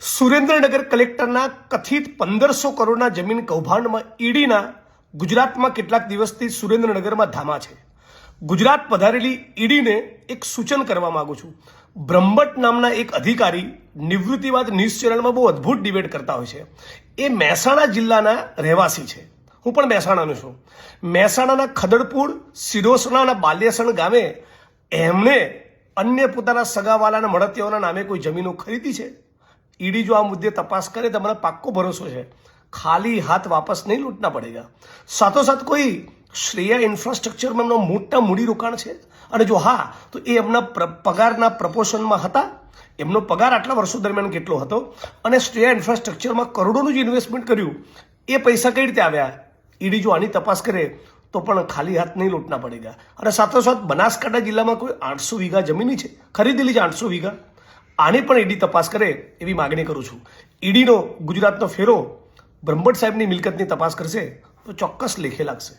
સુરેન્દ્રનગર કલેક્ટરના કથિત પંદરસો કરોડના જમીન કૌભાંડમાં ઈડીના ગુજરાતમાં કેટલાક દિવસથી સુરેન્દ્રનગરમાં ધામા છે. ગુજરાત પધારેલી ઈડીને એક સૂચન કરવા માંગુ છું. બ્રહ્મટ નામના એક અધિકારી નિવૃત્તિવાદ ન્યૂઝ ચેનલમાં બહુ અદ્ભુત ડિબેટ કરતા હોય છે. એ મહેસાણા જિલ્લાના રહેવાસી છે. હું પણ મહેસાણાનો છું. મહેસાણાના ખદડપુર સિરોસણાના બાલ્યસણ ગામે એમણે અન્ય પોતાના સગાવાલાના મળતિયાઓના નામે કોઈ જમીનો ખરીદી છે? ઈડી જો આ મુદ્દે તપાસ કરે તો મને પાક્કો ભરોસો છે. ખાલી હાથ વાપસ નહીં લૂંટના પડેગા. સાથોસાથ કોઈ શ્રેયા ઇન્ફ્રાસ્ટ્રક્ચરમાં એમનો મોટા મૂડીરોકાણ છે? અને જો હા, તો એ એમના પગારના પ્રપોશનમાં હતા? એમનો પગાર આટલા વર્ષો દરમિયાન કેટલો હતો? અને શ્રેયા ઇન્ફ્રાસ્ટ્રક્ચરમાં કરોડોનું જે ઇન્વેસ્ટમેન્ટ કર્યું, એ પૈસા કઈ રીતે આવ્યા? ઈડી જો આની તપાસ કરે, તો પણ ખાલી હાથ નહીં લૂંટના પડેગા. અને સાથોસાથ બનાસકાંઠા જિલ્લામાં કોઈ આઠસો વીઘા જમીની છે? ખરીદેલી છે આઠસો વીઘા? આની પણ ઈડી તપાસ કરે એવી માગણી કરું છું. ઈડીનો ગુજરાતનો ફેરો બ્રહ્મભટ્ટ સાહેબની મિલકતની તપાસ કરશે તો ચોક્કસ લેખે લાગશે.